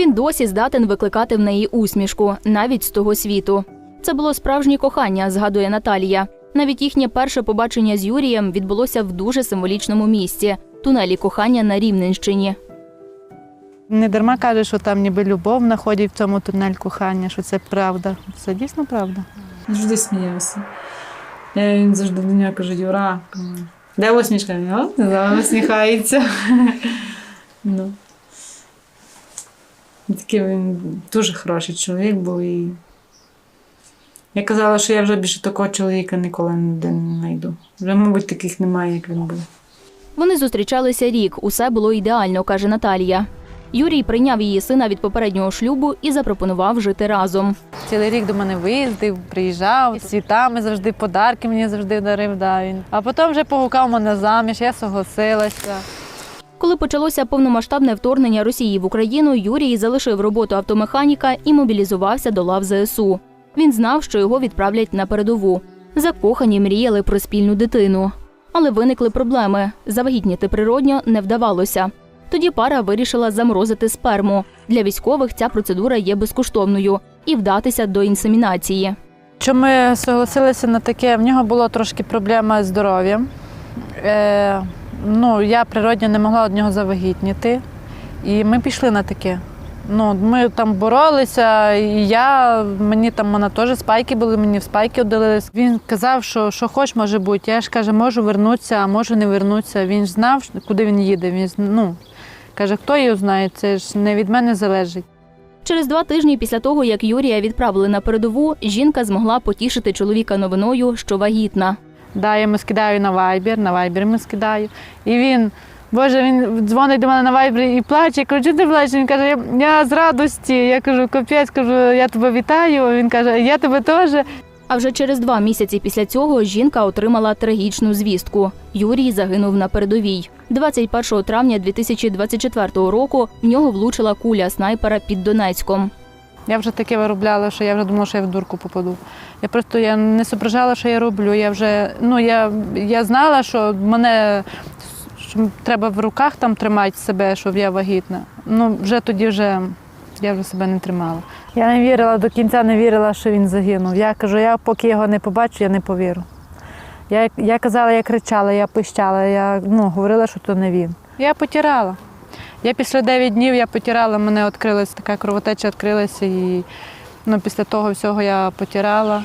Він досі здатен викликати в неї усмішку, навіть з того світу. Це було справжнє кохання, згадує Наталія. Навіть їхнє перше побачення з Юрієм відбулося в дуже символічному місці тунелі кохання на Рівненщині. Не дарма каже, що там ніби любов знаходять в цьому тунель кохання, що це правда. Це дійсно правда. Завжди сміявся. Я він завжди до нього каже, Юра, де усмішка? Він усміхається. ну. Такий він дуже хороший чоловік був. І... Я казала, що я вже більше такого чоловіка ніколи ніде не знайду. Вже, мабуть, таких немає, як він був. Вони зустрічалися рік, усе було ідеально, каже Наталія. Юрій прийняв її сина від попереднього шлюбу і запропонував жити разом. Цілий рік до мене виїздив, приїжджав, з світами завжди подарки мені завжди дарив. Да, він. А потім вже погукав мене заміж, я согласилася. Коли почалося повномасштабне вторгнення Росії в Україну, Юрій залишив роботу автомеханіка і мобілізувався до лав ЗСУ. Він знав, що його відправлять на передову. Закохані мріяли про спільну дитину. Але виникли проблеми. Завагітніти природньо не вдавалося. Тоді пара вирішила заморозити сперму. Для військових ця процедура є безкоштовною і вдатися до інсемінації. Що ми согласилися на таке, в нього була трошки проблема з здоров'ям. Е, ну, я природньо не могла від нього завагітніти. І ми пішли на таке. Ну, ми там боролися, і я, мені там вона теж спайки були, мені в спайки одалились. Він казав, що що хоч може бути. Я ж каже, можу вернутися, а можу не вернутися. Він ж знав, куди він їде. Він ну, каже, хто його знає, це ж не від мене залежить. Через два тижні після того, як Юрія відправили на передову, жінка змогла потішити чоловіка новиною, що вагітна. Да, я йому скидаю на вайбер, на вайбер йому скидаю. І він, Боже, він дзвонить до мене на вайбері і плаче. Я кажу, чого ти плачеш? Він каже, я, я з радості. Я кажу, капець, кажу, я тебе вітаю. Він каже, я тебе теж. А вже через два місяці після цього жінка отримала трагічну звістку. Юрій загинув на передовій. 21 травня 2024 року в нього влучила куля снайпера під Донецьком. Я вже таке виробляла, що я вже думала, що я в дурку попаду. Я просто я не зображала, що я роблю. Я вже ну я, я знала, що мене що треба в руках там тримати себе, щоб я вагітна. Ну вже тоді вже я вже себе не тримала. Я не вірила до кінця, не вірила, що він загинув. Я кажу, я поки його не побачу, я не повірю. Я, я казала, я кричала, я пищала, я ну, говорила, що то не він. Я потирала. Я після 9 днів я потирала, мене відкрилась така кровотеча відкрилася і ну, після того всього я потирала.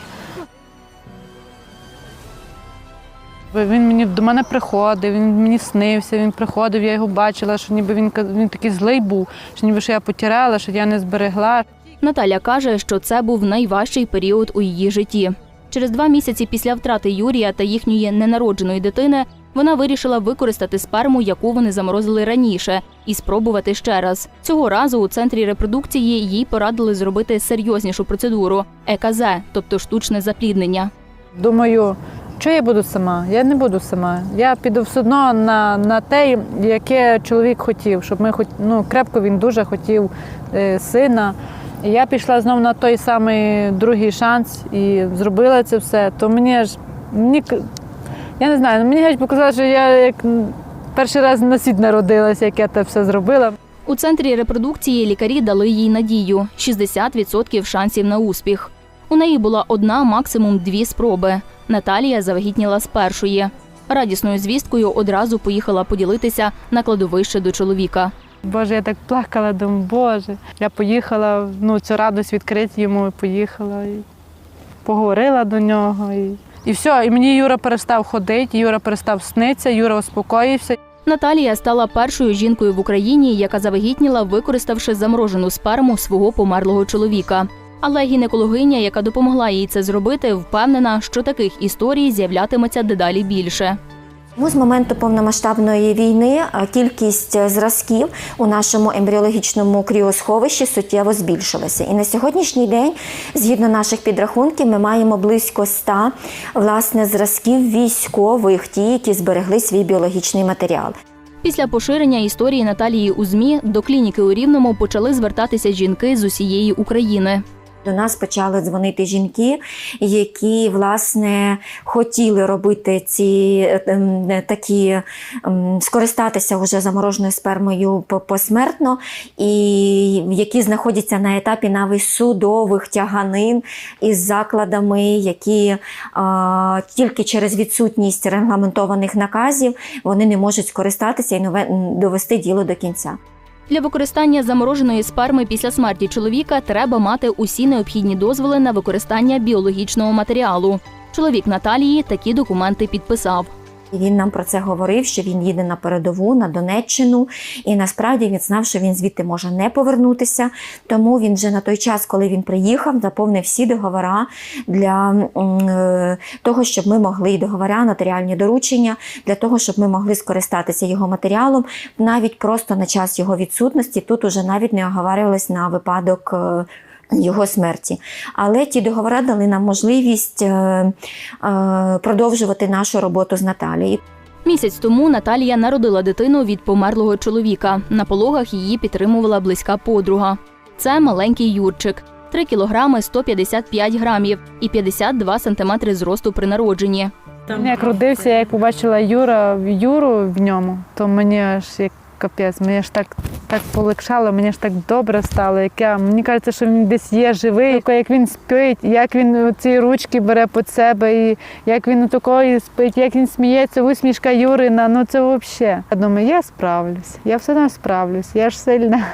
Він мені до мене приходив, він мені снився, він приходив, я його бачила, що ніби він, він такий злий був, що ніби що я потирала, що я не зберегла. Наталя каже, що це був найважчий період у її житті. Через два місяці після втрати Юрія та їхньої ненародженої дитини вона вирішила використати сперму, яку вони заморозили раніше, і спробувати ще раз. Цього разу у центрі репродукції їй порадили зробити серйознішу процедуру ЕКЗ, тобто штучне запліднення. Думаю, що я буду сама? Я не буду сама. Я піду все одно на, на те, яке чоловік хотів, щоб ми хоч ну крепко він дуже хотів е, сина. Я пішла знову на той самий другий шанс і зробила це все. То мені ж мені я не знаю, мені геть показало, що я як перший раз на світ народилася, як я це все зробила. У центрі репродукції лікарі дали їй надію 60% шансів на успіх. У неї була одна, максимум дві спроби. Наталія завагітніла з першої. Радісною звісткою одразу поїхала поділитися на кладовище до чоловіка. Боже, я так плакала, думаю, Боже. Я поїхала, ну, цю радість відкрити йому, поїхала і поговорила до нього. І, і все, і мені Юра перестав ходити, Юра перестав снитися, Юра успокоївся. Наталія стала першою жінкою в Україні, яка завагітніла, використавши заморожену сперму свого померлого чоловіка. Але гінекологиня, яка допомогла їй це зробити, впевнена, що таких історій з'являтиметься дедалі більше. Тому з моменту повномасштабної війни кількість е, зразків у нашому ембріологічному кріосховищі суттєво збільшилася. І на сьогоднішній день, згідно наших підрахунків, ми маємо близько 100 власне зразків військових, ті, які зберегли свій біологічний матеріал. Після поширення історії Наталії у ЗМІ до клініки у Рівному почали звертатися жінки з усієї України. До нас почали дзвонити жінки, які власне хотіли робити ці ем, такі ем, скористатися вже замороженою спермою по- посмертно, і які знаходяться на етапі навіть судових тяганин із закладами, які а, тільки через відсутність регламентованих наказів вони не можуть скористатися і довести діло до кінця. Для використання замороженої сперми після смерті чоловіка треба мати усі необхідні дозволи на використання біологічного матеріалу. Чоловік Наталії такі документи підписав. І він нам про це говорив, що він їде на передову, на Донеччину, і насправді він знав, що він звідти може не повернутися. Тому він вже на той час, коли він приїхав, заповнив всі договори для е, того, щоб ми могли і договори, нотаріальні доручення, для того, щоб ми могли скористатися його матеріалом, навіть просто на час його відсутності. Тут уже навіть не оговарювалось на випадок. Його смерті, але ті договори дали нам можливість е, е, продовжувати нашу роботу з Наталією. Місяць тому Наталія народила дитину від померлого чоловіка. На пологах її підтримувала близька подруга. Це маленький Юрчик. 3 кілограми 155 грамів і 52 сантиметри зросту при народженні. Як родився, я як побачила Юра, Юру в ньому, то мені аж як капець, мені ж так, так полегшало, мені ж так добре стало. Як я, мені кажеться, що він десь є живий, як він спить, як він ці ручки бере під себе, і як він такої спить, як він сміється, усмішка Юрина, ну це взагалі. Я думаю, я справлюсь, я все одно справлюсь, я ж сильна.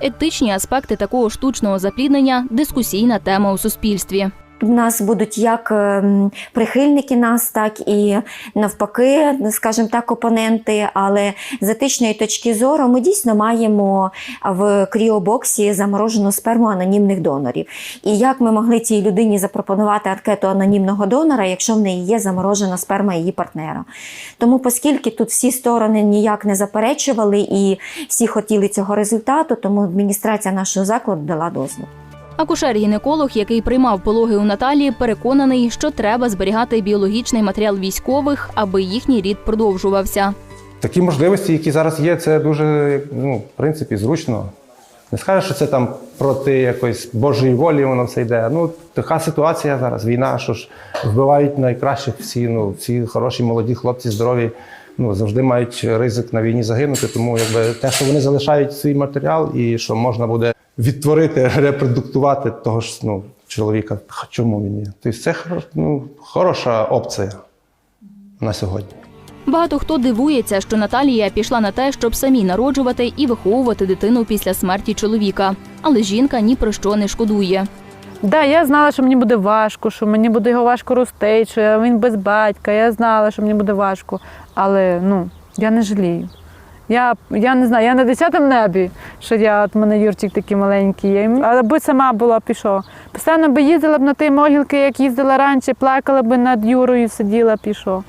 Етичні аспекти такого штучного запліднення дискусійна тема у суспільстві. У нас будуть як ем, прихильники нас, так і навпаки, скажімо так, опоненти. Але з етичної точки зору ми дійсно маємо в кріобоксі заморожену сперму анонімних донорів. І як ми могли цій людині запропонувати анкету анонімного донора, якщо в неї є заморожена сперма її партнера? Тому, оскільки тут всі сторони ніяк не заперечували і всі хотіли цього результату, тому адміністрація нашого закладу дала дозвіл. Акушер-гінеколог, який приймав пологи у Наталії, переконаний, що треба зберігати біологічний матеріал військових, аби їхній рід продовжувався. Такі можливості, які зараз є, це дуже, ну, в принципі, зручно. Не скажеш, що це там проти якоїсь Божої волі воно все йде. Ну, така ситуація зараз, війна, що ж вбивають найкращих всі, ну, всі хороші молоді хлопці, здорові, ну, завжди мають ризик на війні загинути. Тому якби те, що вони залишають свій матеріал і що можна буде відтворити, репродуктувати того ж ну, чоловіка, чому він є. Тобто це ну, хороша опція на сьогодні. Багато хто дивується, що Наталія пішла на те, щоб самі народжувати і виховувати дитину після смерті чоловіка. Але жінка ні про що не шкодує. Да, я знала, що мені буде важко, що мені буде його важко рости, що він без батька. Я знала, що мені буде важко. Але ну, я не жалію. Я, я не знаю, я на десятому небі, що я от мене Юрчик такий маленький. би сама була пішов. Постійно би їздила б на ті могилки, як їздила раніше, плакала би над Юрою, сиділа, пішов.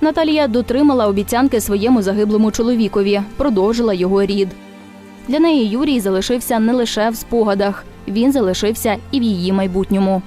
Наталія дотримала обіцянки своєму загиблому чоловікові, продовжила його рід. Для неї Юрій залишився не лише в спогадах, він залишився і в її майбутньому.